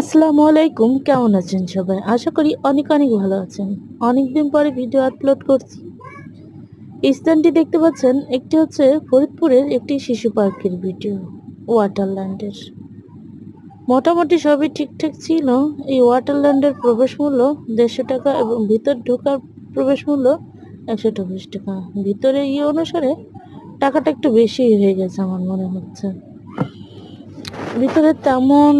আসসালামু আলাইকুম, কেমন আছেন সবাই? আশা করি অনেক অনেক ভালো আছেন। অনেকদিন পরে ভিডিও আপলোড করছি। স্থানটি দেখতে পাচ্ছেন, একটি হচ্ছে ফরিদপুরের একটি শিশু পার্কের ভিডিও ওয়াটারল্যান্ডের মোটামুটি সবই ঠিকঠাক ছিল। এই ওয়াটারল্যান্ডের প্রবেশ মূল্য দেড়শো টাকা এবং ভিতর ঢোকার প্রবেশ মূল্য একশো চব্বিশ টাকা। ভিতরে ইয়ে অনুসারে টাকাটা একটু বেশি হয়ে গেছে আমার মনে হচ্ছে। ভিতরে তেমন